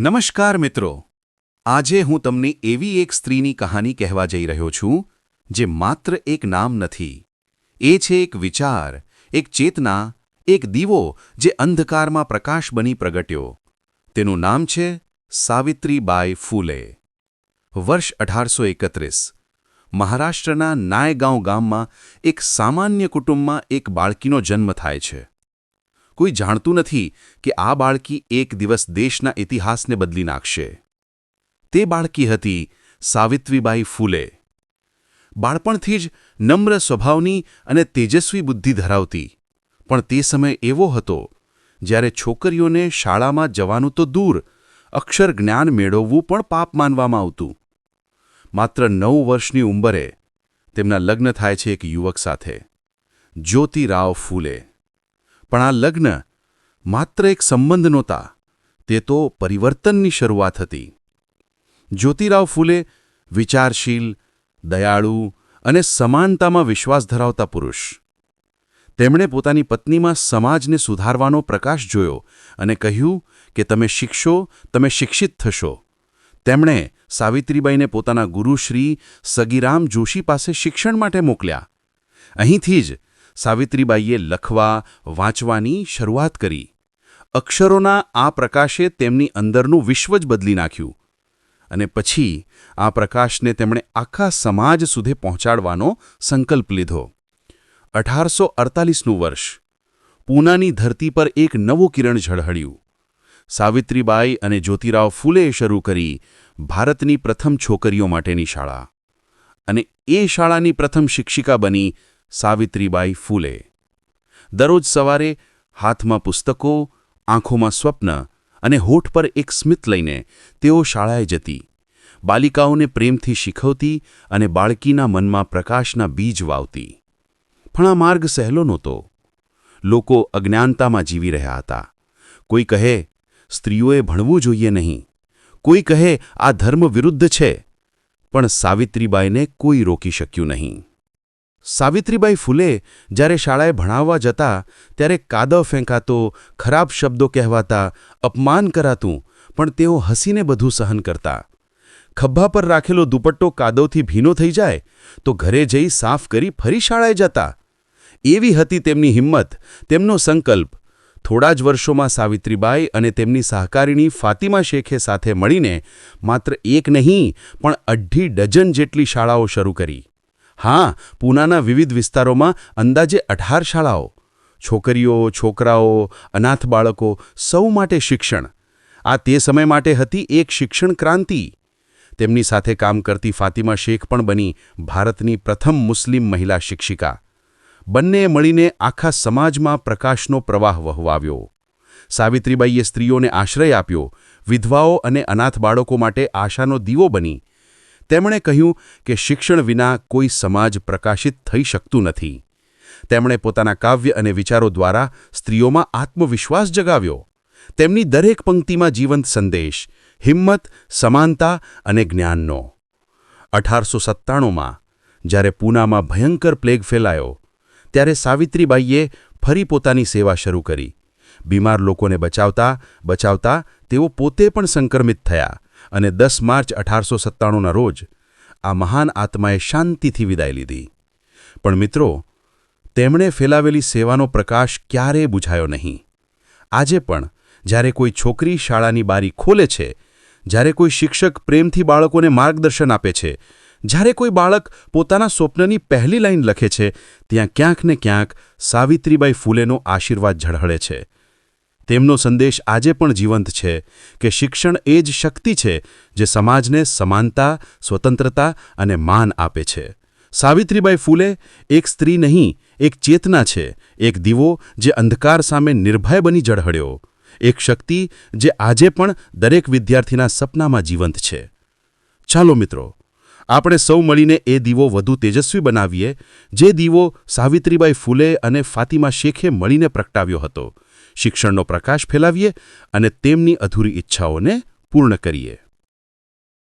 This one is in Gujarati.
નમસ્કાર મિત્રો. આજે હું તમને એવી એક સ્ત્રીની કહાની કહેવા જઈ રહ્યો છું, જે માત્ર એક નામ નથી. એ છે એક વિચાર, એક ચેતના, એક દીવો જે અંધકારમાં પ્રકાશ બની પ્રગટ્યો. તેનું નામ છે સાવિત્રીબાઈ ફૂલે. વર્ષ અઢારસો એકત્રીસ. મહારાષ્ટ્રના નાયગાંવ ગામમાં એક સામાન્ય કુટુંબમાં એક બાળકીનો જન્મ થાય છે. કોઈ જાણતું નથી કે આ બાળકી એક દિવસ દેશના ઇતિહાસને બદલી નાખશે. તે બાળકી હતી સાવિત્રીબાઈ ફૂલે. બાળપણથી જ નમ્ર સ્વભાવની અને તેજસ્વી બુદ્ધિ ધરાવતી. પણ તે સમય એવો હતો જ્યારે છોકરીઓને શાળામાં જવાનું તો દૂર, અક્ષર જ્ઞાન મેળવવું પણ પાપ માનવામાં આવતું. માત્ર નવ વર્ષની ઉંમરે તેમના લગ્ન થાય છે એક યુવક સાથે. જ્યોતિરાવ ફૂલે. પણ આ લગ્ન માત્ર એક સંબંધ નહોતા, તે તો પરિવર્તનની શરૂઆત હતી. જ્યોતિરાવ ફૂલે વિચારશીલ, દયાળુ અને સમાનતામાં વિશ્વાસ ધરાવતા પુરુષ. તેમણે પોતાની પત્નીમાં સમાજને સુધારવાનો પ્રકાશ જોયો અને કહ્યું કે તમે શિક્ષો તમે શિક્ષિત થશો. તેમણે સાવિત્રીબાઈને પોતાના ગુરુશ્રી સગીરામ જોશી પાસે શિક્ષણ માટે મોકલ્યા. અહીંથી જ સાવિત્રીબાઈએ લખવા, વાંચવાની શરૂઆત કરી. અક્ષરોના આ પ્રકાશે તેમની અંદરનું વિશ્વ જ બદલી નાખ્યું. અને પછી આ પ્રકાશને તેમણે આખા સમાજ સુધી પહોંચાડવાનો સંકલ્પ લીધો. અઢારસો અડતાલીસનું વર્ષ. પૂનાની ધરતી પર એક નવું કિરણ ઝળહળ્યું. સાવિત્રીબાઈ અને જ્યોતિરાવ ફૂલેએ શરૂ કરી ભારતની પ્રથમ છોકરીઓ માટેની શાળા. અને એ શાળાની પ્રથમ શિક્ષિકા બની સાવિત્રીબાઈ ફૂલે. દરરોજ સવારે હાથમાં પુસ્તકો, આંખોમાં સ્વપ્ન અને હોઠ પર એક સ્મિત લઈને તેઓ શાળાએ જતી. બાલિકાઓને પ્રેમથી શીખવતી અને બાળકીના મનમાં પ્રકાશના બીજ વાવતી. પણ માર્ગ સહેલો નહોતો. લોકો અજ્ઞાનતામાં જીવી રહ્યા હતા. કોઈ કહે, સ્ત્રીઓએ ભણવું જોઈએ નહીં. કોઈ કહે, આ ધર્મ વિરુદ્ધ છે. પણ સાવિત્રીબાઈને કોઈ રોકી શક્યું નહીં. સાવિત્રીબાઈ ફૂલે જ્યારે શાળાએ ભણાવવા જતા, ત્યારે કાદવ ફેંકાતો, ખરાબ શબ્દો કહેવાતા, અપમાન કરાતું, પણ તેઓ હસીને બધું સહન કરતા. ખભા પર રાખેલો દુપટ્ટો કાદવથી ભીનો થઈ જાય, તો ઘરે જઈ સાફ કરી ફરી શાળાએ જતા. એવી હતી તેમની હિંમત, તેમનો સંકલ્પ. થોડા જ વર્ષોમાં સાવિત્રીબાઈ અને તેમની સહકારીણી ફાતિમા શેખે સાથે મળીને માત્ર એક નહીં, પણ અઢી ડઝન જેટલી શાળાઓ શરૂ કરી. હા, પૂનાના વિવિધ વિસ્તારોમાં અંદાજે અઢાર શાળાઓ. છોકરીઓ, છોકરાઓ, અનાથ બાળકો સૌ માટે શિક્ષણ. આ તે સમય માટે હતી એક શિક્ષણ ક્રાંતિ. તેમની સાથે કામ કરતી ફાતિમા શેખ પણ બની ભારતની પ્રથમ મુસ્લિમ મહિલા શિક્ષિકા. બંનેએ મળીને આખા સમાજમાં પ્રકાશનો પ્રવાહ વહવાવ્યો. સાવિત્રીબાઈએ સ્ત્રીઓને આશ્રય આપ્યો, વિધવાઓ અને અનાથ બાળકો માટે આશાનો દીવો બની. તેમણે કહ્યું કે શિક્ષણ વિના કોઈ સમાજ પ્રકાશિત થઈ શકતું નથી. તેમણે પોતાના કાવ્ય અને વિચારો દ્વારા સ્ત્રીઓમાં આત્મવિશ્વાસ જગાવ્યો. તેમની દરેક પંક્તિમાં જીવંત સંદેશ, હિંમત, સમાનતા અને જ્ઞાનનો. અઢારસો સત્તાણુંમાં, જ્યારે પૂનામાં ભયંકર પ્લેગ ફેલાયો, ત્યારે સાવિત્રીબાઈએ ફરી પોતાની સેવા શરૂ કરી. બીમાર લોકોને બચાવતા બચાવતા તેઓ પોતે પણ સંક્રમિત થયા. અને દસ માર્ચ અઢારસો સત્તાણુંના રોજ આ મહાન આત્માએ શાંતિથી વિદાય લીધી. પણ મિત્રો, તેમણે ફેલાવેલી સેવાનો પ્રકાશ ક્યારેય બુઝાયો નહીં. આજે પણ, જ્યારે કોઈ છોકરી શાળાની બારી ખોલે છે, જ્યારે કોઈ શિક્ષક પ્રેમથી બાળકોને માર્ગદર્શન આપે છે, જ્યારે કોઈ બાળક પોતાના સ્વપ્નની પહેલી લાઈન લખે છે, ત્યાં ક્યાંક ને ક્યાંક સાવિત્રીબાઈ ફૂલેનો આશીર્વાદ ઝળહળે છે. તેમનો સંદેશ આજે પણ જીવંત છે કે શિક્ષણ એ જ શક્તિ છે જે સમાજને સમાનતા, સ્વતંત્રતા અને માન આપે છે. સાવિત્રીબાઈ ફૂલે એક સ્ત્રી નહીં, એક ચેતના છે, એક દીવો જે અંધકાર સામે નિર્ભય બની ઝળહળ્યો. એક શક્તિ જે આજે પણ દરેક વિદ્યાર્થીના સપનામાં જીવંત છે. ચાલો મિત્રો, આપણે સૌ મળીને એ દીવો વધુ તેજસ્વી બનાવીએ, જે દીવો સાવિત્રીબાઈ ફૂલે અને ફાતિમા શેખે મળીને પ્રગટાવ્યો હતો. શિક્ષણનો પ્રકાશ ફેલાવીએ અને તેમની અધૂરી ઈચ્છાઓને પૂર્ણ કરીએ.